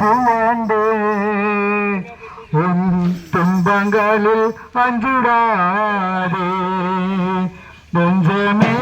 நெஞ்சமே உன் துன்பங்களில் அஞ்சுடாதே நெஞ்சமே